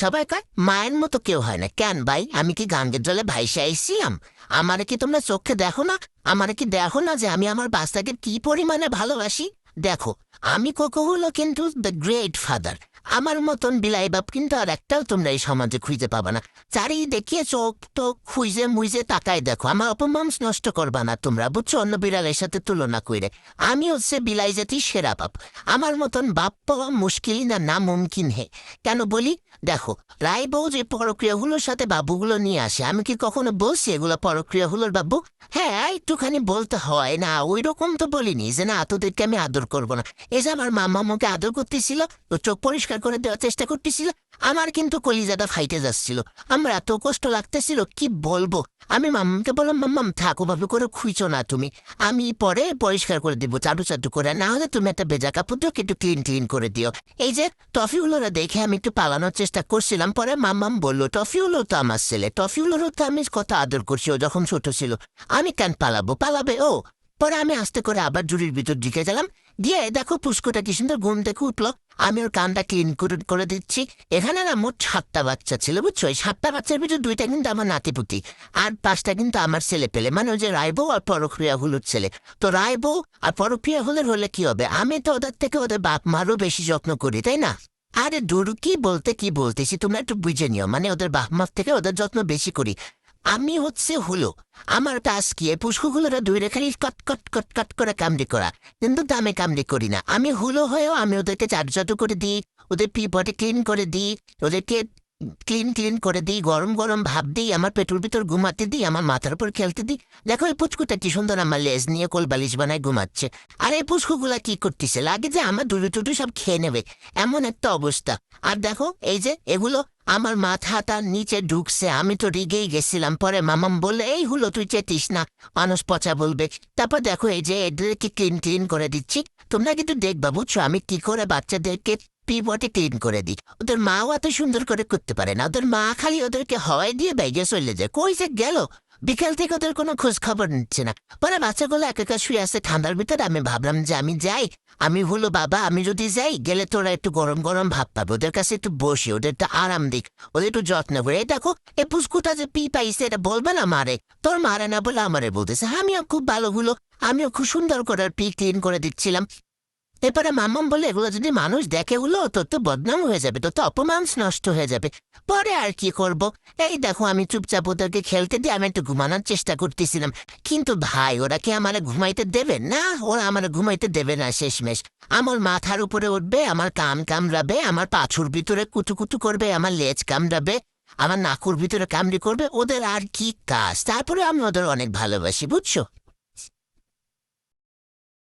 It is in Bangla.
সবাই কয়, মায়ের মতো কেউ হয় না। কেন ভাই? আমি কি গাঙ্গের জলে ভাইসে আইসিয়াম আমারে কি তোমরা চোখে দেখো না? আমারে কি দেখো না যে আমি আমার বাচ্চাকে কি পরিমাণে ভালোবাসি? দেখো, আমি কোকো হলো কিন্তু দ্য গ্রেট ফাদার আমার মতন বিলাই বাপ কিন্তু আর একটাও তোমরা এই সমাজে খুঁজে পাবা না। চারি দেখিয়ে চোখ তো খুঁজে মুইজে তাকাই দেখো। আমার অপমান নষ্ট করবা না তোমরা, বুঝছ? অন্য বিড়ালের সাথে তুলনা কইরে। আমি হচ্ছে বিলাই জাতি সেরা বাপ। আমার মতন বাপ পাওয়া মুশকিল না না মুমকিন হে। কেন বলি? দেখো, রায় বউ যে পরক্রিয়াগুলোর সাথে বাবুগুলো নিয়ে আসে, আমি কি কখনো বলছি এগুলো পরক্রিয়াগুলোর বাবু? হ্যাঁ একটুখানি বলতে হয়। না ওই রকম তো বলিনি যে না, তোদেরকে আমি আদর করব না। এই যে আমার মামা আমাকে আদর করতেছিল, তো চোখ পরিষ্কার করে দেওয়ার চেষ্টা করতেছিল। আমার কিন্তু কলিজাটা ফাইটে যাচ্ছিল। আমার এত কষ্ট লাগতেছিল, কি বলব? আমি মাম্মাকে বললাম, মাম্মাম, থাকো ভাবে করে, খুঁজো না তুমি। আমি পরে পরিষ্কার করে দিব চাটু চাটু করে। না হলে তুমি একটা ভেজা কাপড় দিও, একটু ক্লিন ক্লিন করে দিও। এই যে টফিগুলোরা দেখে আমি একটু পালানোর চেষ্টা করছিলাম, পরে মাম্মাম বলল টফিগুলো তো আমার ছেলে টফিগুলোরও তো আমি কত আদর করছি, ও যখন ছোট ছিল। আমি কেন পালাবো? পালাবে ও। পরে আমি আস্তে করে আবার জুড়ির ভিতর ঢুকে গেলাম। দিয়ে দেখো পুষ্কটা কি সুন্দর ঘুম থেকে উঠল। আমি ওর কানটা ক্লিন করে দিচ্ছি। এখানে না মোট সাতটা বাচ্চা ছিল, বুঝছ? এই সাতটা বাচ্চার ভিতর দুইটা কিন্তু আমার নাতিপুতি আর পাঁচটা কিন্তু আমার ছেলে পেলে। মানে ওই যে রায়বউ আর পরক্রিয়া হলুর ছেলে। তো রায়বউ আর পরক্রিয়া হলের হলে কি হবে? আমি তো ওদের থেকে ওদের বাপ মারও বেশি যত্ন করি, তাই না? আরে দুরু, কি বলতে কি বলতেছি তোমরা একটু বুঝে নিও। মানে ওদের বাপ মার থেকে ওদের যত্ন বেশি করি। আমি হচ্ছে হলো, আমার টাস কি? এই পুষ্পগুলোরা দুই রেখারি কট কট কট কট করে কামড়ি করা। কিন্তু দামে কামড়ি করি না। আমি হলো হয়েও আমি ওদেরকে চাটু করে দিই, ওদের পি বডি ক্লিন করে দিই, ওদেরকে ক্লিন ক্লিন করে দিই, গরম গরম ভাব দিই, আমার পেটুর ভিতর ঘুমাতে দিই, আমার মাথার উপর খেলতে দিই। দেখো এই পুচকুটা কি সুন্দর আমার লেজ নিয়ে কোল বালিশ বানায় ঘুমাচ্ছে। আর এই পুচকুগুলা কি করতেছে? লাগে যে আমার দুটো টুটু সব খেয়ে নেবে। এমন একটা অবস্থা। আর দেখো, এই যে এগুলো আমার মাথাটা নিচে ঢুকছে। আমি তো রিগেই গেছিলাম। পরে মামাম বললে, এই হলো, তুই চেতিস না। মানুষ পচা বলবে। তারপর দেখো, এই যে এদেরকে ক্লিন ক্লিন করে দিচ্ছি। তোমরা কিন্তু দেখবা, বুঝছ? আমি কি করে বাচ্চাদেরকে পিবটে ক্লিন করে দিক ওদের মাও এত সুন্দর করে করতে পারে না। ওদের মা খালি ওদেরকে হাওয়াই দিয়ে ব্যাগে চলে যায়। কই যে গেল? বিকেল থেকে ওদের কোনো খোঁজ খবর নিচ্ছে না। পরে বাচ্চাগুলো এক একা শুয়ে আছে ঠান্ডার ভিতরে। আমি ভাবলাম যে আমি যাই। আমি হলো বাবা, আমি যদি যাই, গেলে তোরা একটু গরম গরম ভাব পাবে। ওদের কাছে একটু বসি, ওদের একটু আরাম দিক। ওদের একটু যত্ন করে। এই দেখো, এ পুষ্কুটা যে পি পাইছে, এটা বলবে না মারে? তোর মারে না বলে আমারে বলতেছে। আমিও খুব ভালো হলো। আমিও খুব সুন্দর করে পি ক্লিন করে দিচ্ছিলাম। এরপরে মাম্মাম বলে, এগুলো যদি মানুষ দেখে হলো তোর তো বদনাম হয়ে যাবে, তোর তো অপমান নষ্ট হয়ে যাবে। পরে আর কি করব? এই দেখো, আমি চুপচাপ ওদেরকে খেলতে দিয়ে আমি একটু ঘুমানোর চেষ্টা করতেছিলাম। কিন্তু ভাই, ওরা কি আমার ঘুমাইতে দেবে? না, ওরা আমার ঘুমাইতে দেবে না, শেষমেশ। আমার মাথার উপরে উঠবে, আমার কাম কামড়াবে, আমার পাছুর ভিতরে কুটু কুটু করবে, আমার লেজ কামড়াবে, আমার নাকুর ভিতরে কামড়ি করবে, ওদের আর কি কাজ? তারপরে আমি ওদের অনেক ভালোবাসি, বুঝছ?